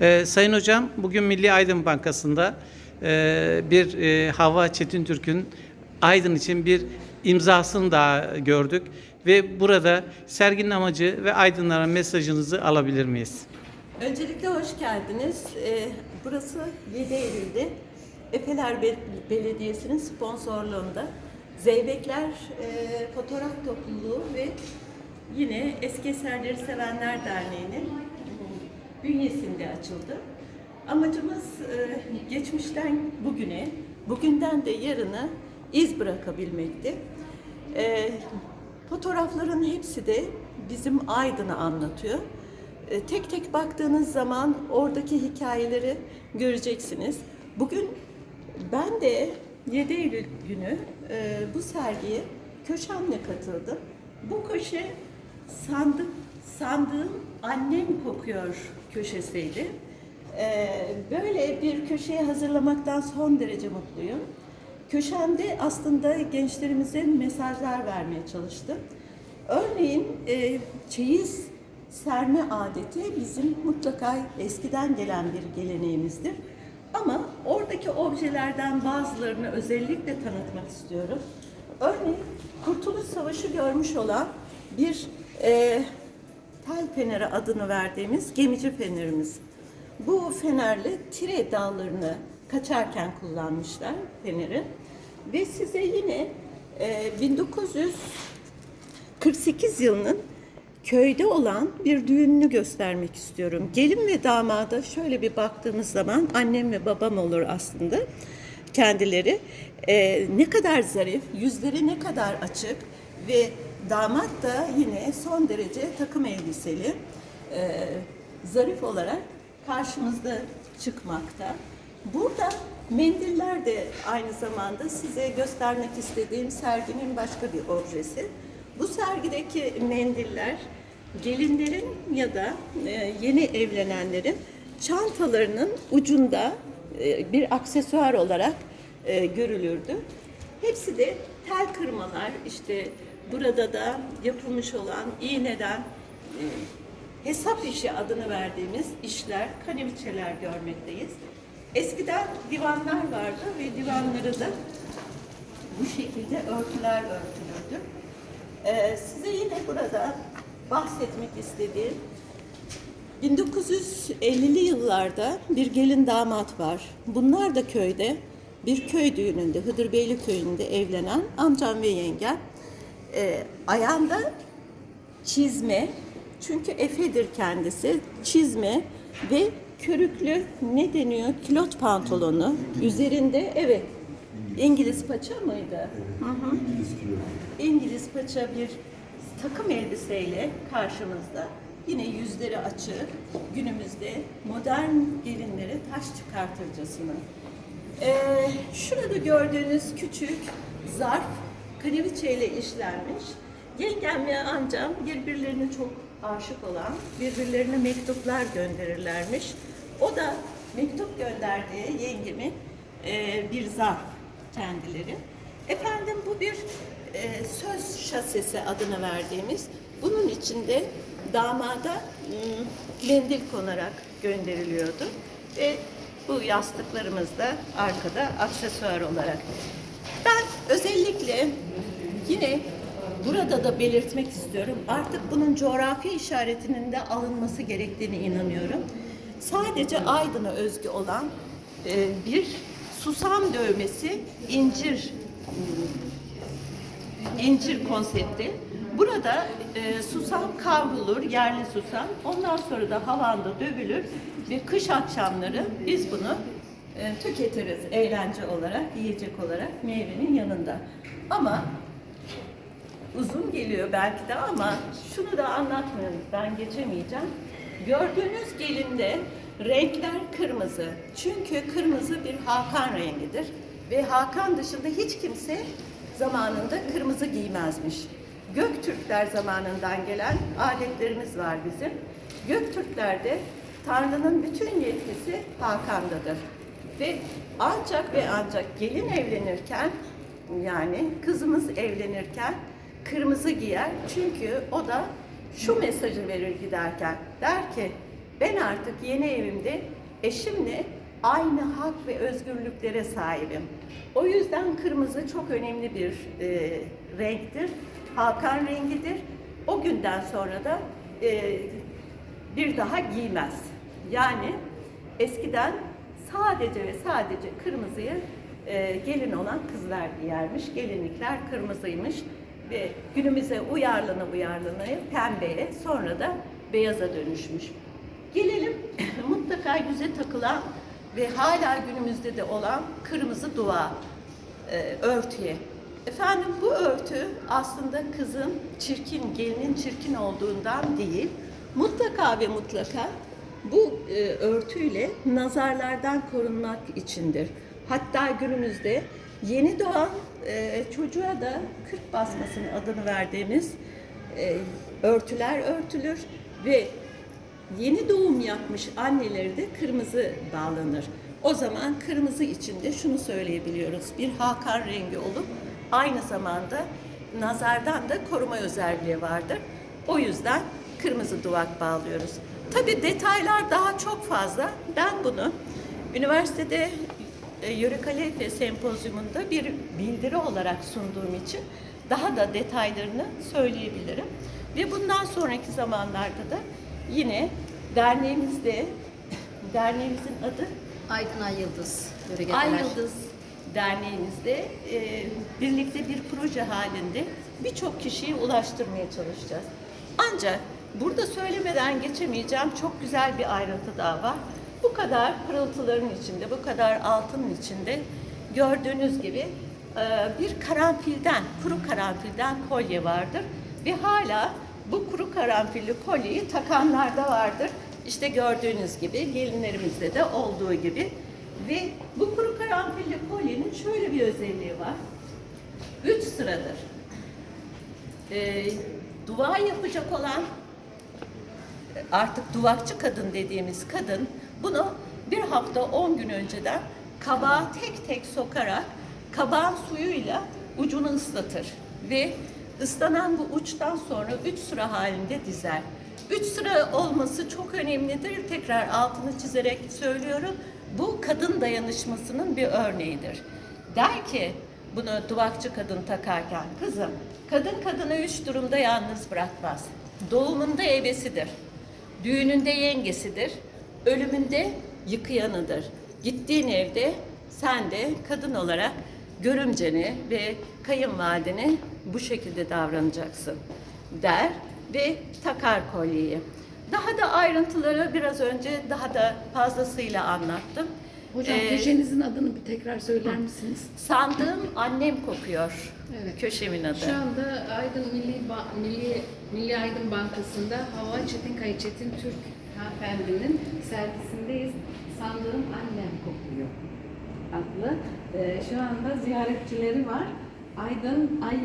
Ee, Sayın Hocam, bugün Milli Aydın Bankası'nda e, bir e, Hava Çetintürk'ün Aydın için bir imzasını daha gördük. Ve burada serginin amacı ve aydınlara mesajınızı alabilir miyiz? Öncelikle hoş geldiniz. Ee, burası 7 Eylül'de Efeler Be- Belediyesi'nin sponsorluğunda Zeybekler e, Fotoğraf Topluluğu ve yine Eski Eserleri Sevenler Derneği'nin bünyesinde açıldı. Amacımız e, geçmişten bugüne, bugünden de yarına iz bırakabilmekti. E, fotoğrafların hepsi de bizim Aydın'ı anlatıyor. E, tek tek baktığınız zaman oradaki hikayeleri göreceksiniz. Bugün ben de 7 Eylül günü bu sergiye köşemle katıldım. Bu köşe sandık, sandığım annem kokuyor köşesiydi. E, böyle bir köşeyi hazırlamaktan son derece mutluyum. Köşemde aslında gençlerimize mesajlar vermeye çalıştım. Örneğin e, çeyiz serme adeti bizim mutlaka eskiden gelen bir geleneğimizdir. Ama oradaki objelerden bazılarını özellikle tanıtmak istiyorum. Örneğin Kurtuluş Savaşı görmüş olan bir e, tel feneri adını verdiğimiz gemici fenerimiz. Bu fenerle tire dallarını kaçarken kullanmışlar feneri. Ve size yine e, 1948 yılının köyde olan bir düğününü göstermek istiyorum. Gelin ve damada şöyle bir baktığımız zaman annem ve babam olur aslında kendileri. E, ne kadar zarif, yüzleri ne kadar açık ve damat da yine son derece takım elbiseli, e, zarif olarak karşımızda çıkmakta. Burada mendiller de aynı zamanda size göstermek istediğim serginin başka bir objesi. Bu sergideki mendiller gelinlerin ya da e, yeni evlenenlerin çantalarının ucunda e, bir aksesuar olarak e, görülürdü. Hepsi de tel kırmalar işte burada da yapılmış olan iğneden e, hesap işi adını verdiğimiz işler, kaniviçeler görmekteyiz. Eskiden divanlar vardı ve divanları da bu şekilde örtüler örtülürdü. Ee, size yine burada bahsetmek istediğim 1950'li yıllarda bir gelin damat var. Bunlar da köyde bir köy düğününde Hıdırbeyli köyünde evlenen amcam ve yengem. Ee, ayağında çizme çünkü Efe'dir kendisi çizme ve körüklü ne deniyor kilot pantolonu üzerinde evet İngiliz paça mıydı? Hı hı. İngiliz paça bir takım elbiseyle karşımızda. Yine yüzleri açık. Günümüzde modern gelinlere taş çıkartırcasına. Ee, şurada gördüğünüz küçük zarf kaniviçe ile işlenmiş. Yengem ve amcam birbirlerine çok aşık olan, birbirlerine mektuplar gönderirlermiş. O da mektup gönderdiği yengemin e, bir zarf kendileri. Efendim bu bir e, söz şasesi adını verdiğimiz, bunun içinde damada m, mendil konarak gönderiliyordu. Ve bu yastıklarımız da arkada aksesuar olarak. Ben özellikle yine burada da belirtmek istiyorum. Artık bunun coğrafi işaretinin de alınması gerektiğini inanıyorum. Sadece Aydın'a özgü olan e, bir susam dövmesi incir incir konsepti. Burada e, susam kavrulur, yerli susam. Ondan sonra da havanda dövülür ve kış akşamları biz bunu tüketiriz eğlence olarak, yiyecek olarak meyvenin yanında. Ama uzun geliyor belki de ama şunu da anlatmıyorum, ben geçemeyeceğim. Gördüğünüz gelinde renkler kırmızı. Çünkü kırmızı bir Hakan rengidir. Ve Hakan dışında hiç kimse zamanında kırmızı giymezmiş. Göktürkler zamanından gelen adetlerimiz var bizim. Göktürklerde Tanrı'nın bütün yetkisi Hakan'dadır. Ve ancak ve ancak gelin evlenirken yani kızımız evlenirken kırmızı giyer. Çünkü o da şu mesajı verir giderken. Der ki Ben artık yeni evimde eşimle aynı hak ve özgürlüklere sahibim. O yüzden kırmızı çok önemli bir e, renktir. Hakan rengidir. O günden sonra da e, bir daha giymez. Yani eskiden sadece ve sadece kırmızıyı e, gelin olan kızlar giyermiş. Gelinlikler kırmızıymış ve günümüze uyarlana uyarlana pembeye sonra da beyaza dönüşmüş. Gelelim mutlaka yüze takılan ve hala günümüzde de olan kırmızı dua e, örtüye. Efendim bu örtü aslında kızın çirkin, gelinin çirkin olduğundan değil, mutlaka ve mutlaka bu e, örtüyle nazarlardan korunmak içindir. Hatta günümüzde yeni doğan e, çocuğa da kırk basmasının adını verdiğimiz e, örtüler örtülür ve yeni doğum yapmış anneleri de kırmızı bağlanır. O zaman kırmızı içinde şunu söyleyebiliyoruz. Bir Hakan rengi olup aynı zamanda nazardan da koruma özelliği vardır. O yüzden kırmızı duvak bağlıyoruz. Tabi detaylar daha çok fazla. Ben bunu üniversitede e, Yörük Alefe Sempozyumunda bir bildiri olarak sunduğum için daha da detaylarını söyleyebilirim. Ve bundan sonraki zamanlarda da yine derneğimizde, derneğimizin adı Aydın Ay Yıldız. Yörüge Ay. Yıldız Derneğimizde e, birlikte bir proje halinde birçok kişiye ulaştırmaya çalışacağız. Ancak burada söylemeden geçemeyeceğim çok güzel bir ayrıntı daha var. Bu kadar pırıltıların içinde, bu kadar altının içinde gördüğünüz gibi e, bir karanfilden, kuru karanfilden kolye vardır ve hala bu kuru karanfilli kolyeyi takanlar da vardır. İşte gördüğünüz gibi gelinlerimizde de olduğu gibi ve bu kuru karanfilli kolyenin şöyle bir özelliği var. Üç sıradır. Ee, dua yapacak olan artık duvakçı kadın dediğimiz kadın bunu bir hafta on gün önceden kabağa tek tek sokarak kabağın suyuyla ucunu ıslatır ve ıslanan bu uçtan sonra üç sıra halinde dizer. Üç sıra olması çok önemlidir. Tekrar altını çizerek söylüyorum. Bu kadın dayanışmasının bir örneğidir. Der ki bunu duvakçı kadın takarken kızım kadın kadını üç durumda yalnız bırakmaz. Doğumunda ebesidir. Düğününde yengesidir, ölümünde yıkayanıdır. Gittiğin evde sen de kadın olarak görümceni ve kayınvalideni bu şekilde davranacaksın der ve takar kolyeyi. Daha da ayrıntıları biraz önce daha da fazlasıyla anlattım. Hocam Ee, köşenizin adını bir tekrar söyler misiniz? Sandığım annem kokuyor. Evet. Köşemin adı. Şu anda Aydın Milli, Ba- Milli, Milli Aydın Bankası'nda Hava Çetinkaya Çetin Türk hanımefendinin sergisindeyiz. Sandığım annem kokuyor adlı. Ee, şu anda ziyaretçileri var. Aydın Ay